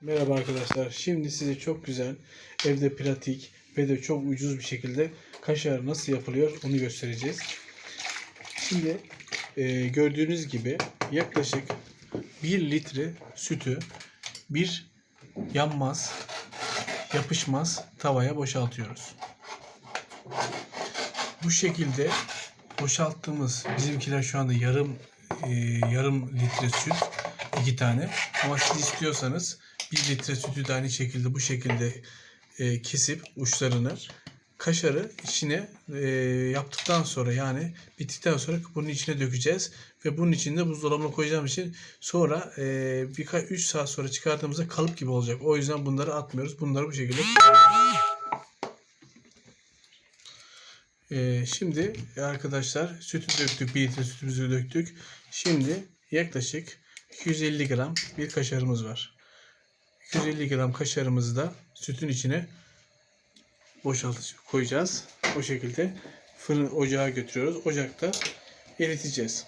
Merhaba arkadaşlar. Şimdi size çok güzel, evde pratik ve de çok ucuz bir şekilde kaşar nasıl yapılıyor onu göstereceğiz. Şimdi e, gördüğünüz gibi yaklaşık 1 litre sütü bir yanmaz, yapışmaz tavaya boşaltıyoruz. Bu şekilde boşalttığımız bizimkiler şu anda yarım e, yarım litre süt iki tane ama siz istiyorsanız bir litre sütü de aynı şekilde bu şekilde e, kesip uçlarını kaşarı içine e, yaptıktan sonra yani bittikten sonra bunun içine dökeceğiz ve bunun içinde buzdolabına koyacağım için sonra e, birkaç 3 saat sonra çıkardığımızda kalıp gibi olacak. O yüzden bunları atmıyoruz. Bunları bu şekilde. Ee, şimdi arkadaşlar sütü döktük. Bir litre sütümüzü döktük. Şimdi yaklaşık 250 gram bir kaşarımız var. 250 gram kaşarımızı da sütün içine boşaltıp koyacağız. O şekilde fırın ocağa götürüyoruz. Ocakta eriteceğiz.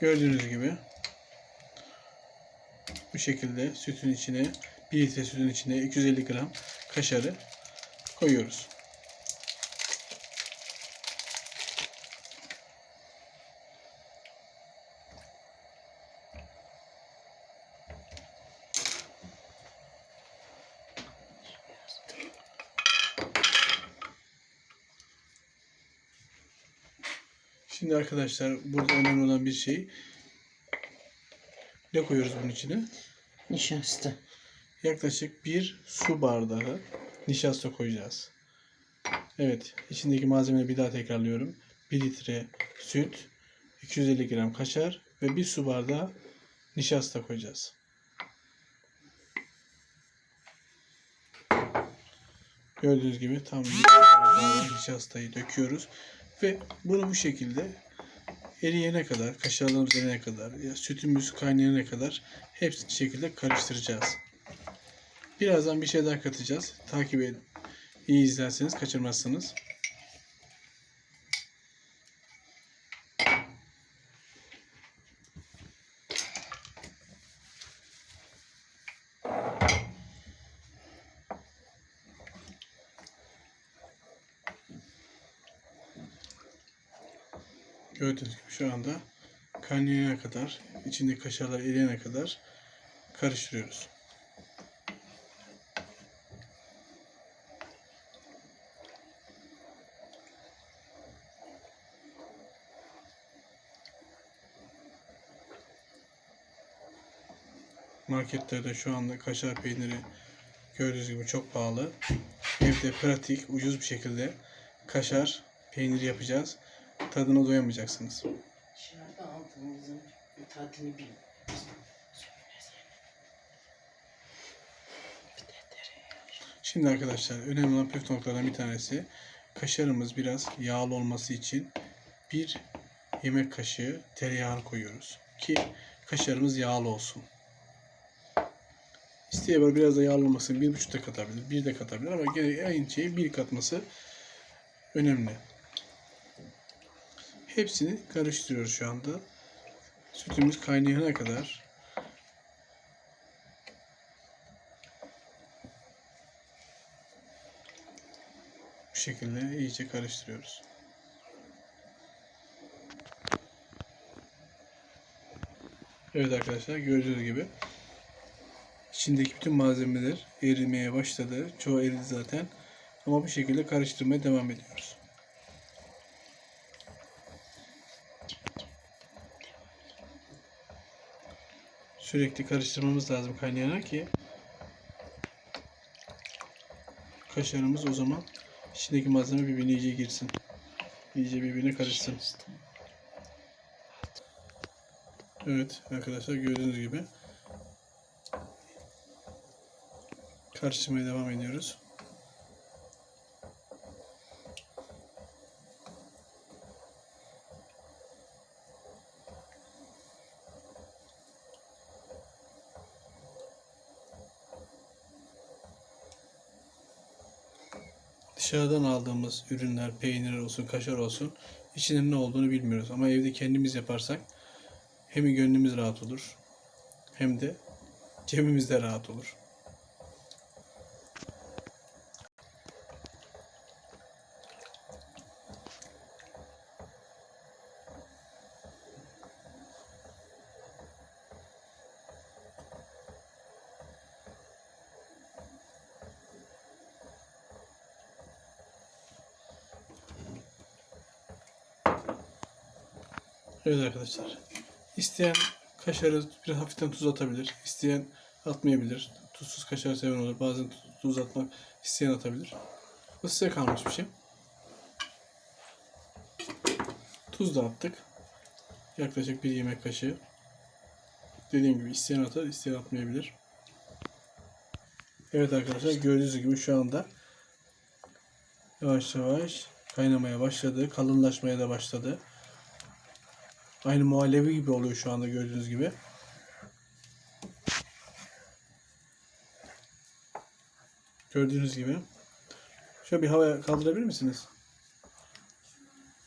Gördüğünüz gibi bu şekilde sütün içine 1 litre sütün içine 250 gram kaşarı koyuyoruz. Şimdi arkadaşlar burada önemli olan bir şey ne koyuyoruz bunun içine? Nişasta. Yaklaşık bir su bardağı nişasta koyacağız. Evet, içindeki malzemeleri bir daha tekrarlıyorum. 1 litre süt, 250 gram kaşar ve bir su bardağı nişasta koyacağız. Gördüğünüz gibi tam bir nişastayı döküyoruz ve bunu bu şekilde eriyene kadar, kaşarlarımız eriyene kadar, ya sütümüz kaynayana kadar hepsini şekilde karıştıracağız. Birazdan bir şey daha katacağız. Takip edin. İyi izlerseniz kaçırmazsınız. Gördüğünüz gibi şu anda kaynayana kadar, içindeki kaşarlar eriyene kadar karıştırıyoruz. Marketlerde şu anda kaşar peyniri gördüğünüz gibi çok pahalı. Evde pratik, ucuz bir şekilde kaşar peyniri yapacağız. Tadına doyamayacaksınız. Dışarıda aldığımızın tadını bil. Tereyağı. Şimdi arkadaşlar önemli olan püf noktalardan bir tanesi kaşarımız biraz yağlı olması için bir yemek kaşığı tereyağını koyuyoruz ki kaşarımız yağlı olsun. İsteğe göre biraz da yağlı olmasın bir buçuk da katabilir, bir de katabilir ama gene aynı şeyi bir katması önemli. Hepsini karıştırıyoruz şu anda. Sütümüz kaynayana kadar bu şekilde iyice karıştırıyoruz. Evet arkadaşlar gördüğünüz gibi içindeki bütün malzemeler erimeye başladı. Çoğu eridi zaten. Ama bu şekilde karıştırmaya devam ediyoruz. Sürekli karıştırmamız lazım kaynayana ki kaşarımız o zaman içindeki malzeme birbirine iyice girsin. İyice birbirine karışsın. Evet arkadaşlar gördüğünüz gibi karıştırmaya devam ediyoruz. Dışarıdan aldığımız ürünler, peynir olsun, kaşar olsun içinin ne olduğunu bilmiyoruz. Ama evde kendimiz yaparsak hem gönlümüz rahat olur hem de cebimiz de rahat olur. Evet arkadaşlar. İsteyen kaşarı biraz hafiften tuz atabilir. İsteyen atmayabilir. Tuzsuz kaşar seven olur. Bazen tu- tuz atmak isteyen atabilir. Bu size kalmış bir şey. Tuz da attık. Yaklaşık bir yemek kaşığı. Dediğim gibi isteyen atar, isteyen atmayabilir. Evet arkadaşlar gördüğünüz gibi şu anda yavaş yavaş kaynamaya başladı. Kalınlaşmaya da başladı. Aynı muhallebi gibi oluyor şu anda gördüğünüz gibi. Gördüğünüz gibi. Şöyle bir havaya kaldırabilir misiniz?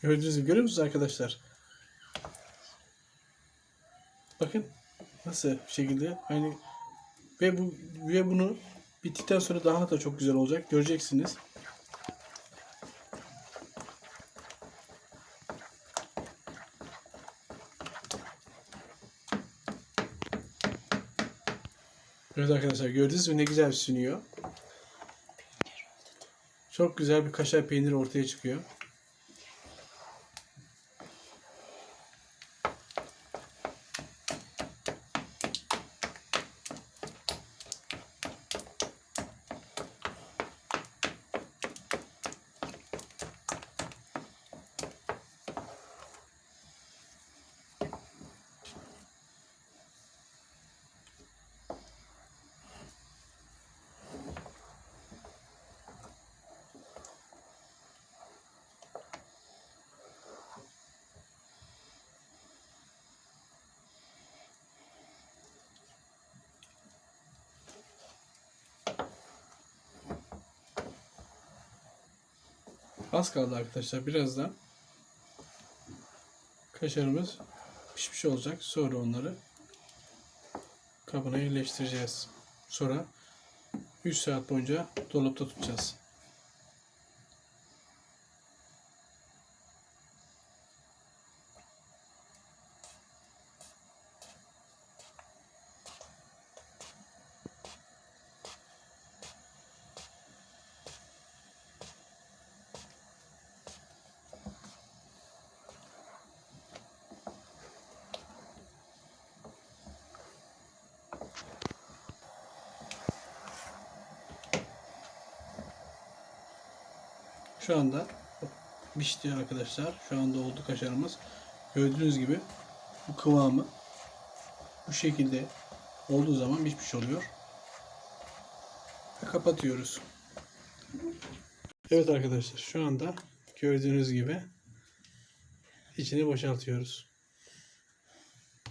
Gördüğünüz gibi görüyor musunuz arkadaşlar? Bakın nasıl bir şekilde aynı ve bu ve bunu bittikten sonra daha da çok güzel olacak. Göreceksiniz. Evet arkadaşlar gördünüz mü ne güzel sünüyor. Çok güzel bir kaşar peyniri ortaya çıkıyor. Az kaldı arkadaşlar. Birazdan kaşarımız pişmiş olacak. Sonra onları kabına yerleştireceğiz. Sonra 3 saat boyunca dolapta tutacağız. Şu anda pişti arkadaşlar. Şu anda oldu kaşarımız. Gördüğünüz gibi bu kıvamı bu şekilde olduğu zaman pişmiş oluyor. Ve kapatıyoruz. Evet arkadaşlar şu anda gördüğünüz gibi içini boşaltıyoruz.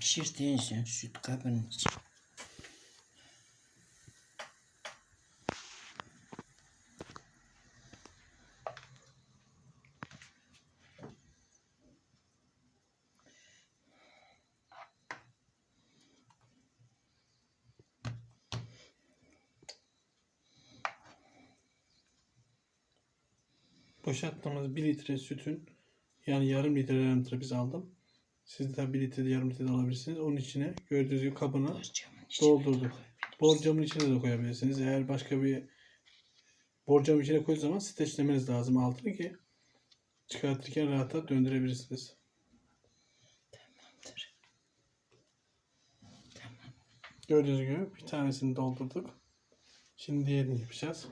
Pişirdiğin süt için. Boşalttığımız 1 litre sütün yani yarım litre yarım litre biz aldım. Siz de 1 litre yarım litre de alabilirsiniz. Onun içine gördüğünüz gibi içine doldurduk. Borcamın içine de koyabilirsiniz. Eğer başka bir borcamın içine koyduğunuz zaman streçlemeniz lazım altını ki çıkartırken rahat döndürebilirsiniz. Tamamdır. Gördüğünüz gibi bir tanesini doldurduk. Şimdi diğerini yapacağız.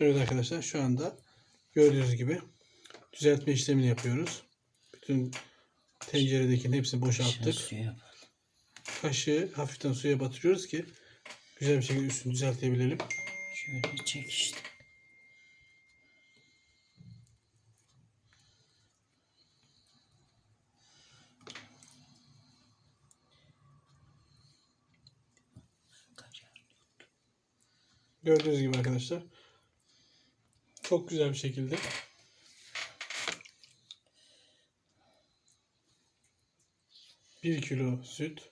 Evet arkadaşlar şu anda gördüğünüz gibi düzeltme işlemini yapıyoruz. Bütün tenceredekinin hepsini boşalttık. Kaşığı hafiften suya batırıyoruz ki güzel bir şekilde üstünü düzeltebilelim. Şöyle çek işte. Gördüğünüz gibi arkadaşlar. Çok güzel bir şekilde. Bir kilo süt.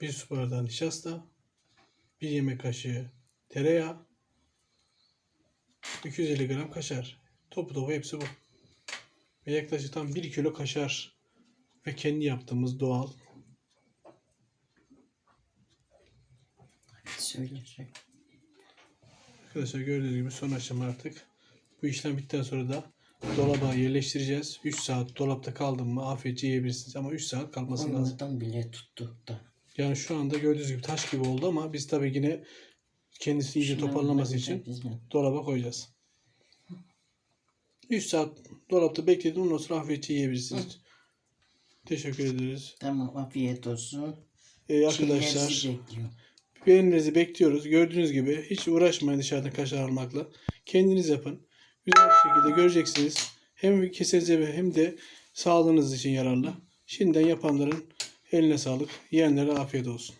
Bir su bardağı nişasta. Bir yemek kaşığı tereyağı. 250 gram kaşar. Topu topu hepsi bu. Ve yaklaşık tam 1 kilo kaşar. Ve kendi yaptığımız doğal. Söyle söyle. Arkadaşlar gördüğünüz gibi son aşama artık. Bu işlem bittikten sonra da dolaba yerleştireceğiz. 3 saat dolapta kaldı mı afiyetçe yiyebilirsiniz. Ama 3 saat kalması lazım. Onlardan bile tuttuk da. Yani şu anda gördüğünüz gibi taş gibi oldu ama biz tabii yine kendisini iyice Şunları toparlaması için dolaba koyacağız. 3 saat dolapta bekledim ondan sonra afiyetçe yiyebilirsiniz. Teşekkür ederiz. Tamam afiyet olsun. Ee, arkadaşlar Çiğnerisi beğenilerinizi bekliyoruz. Gördüğünüz gibi hiç uğraşmayın dışarıdan kaşar almakla. Kendiniz yapın. Güzel bir şekilde göreceksiniz. Hem kesenize hem de sağlığınız için yararlı. Şimdiden yapanların eline sağlık. Yiyenlere afiyet olsun.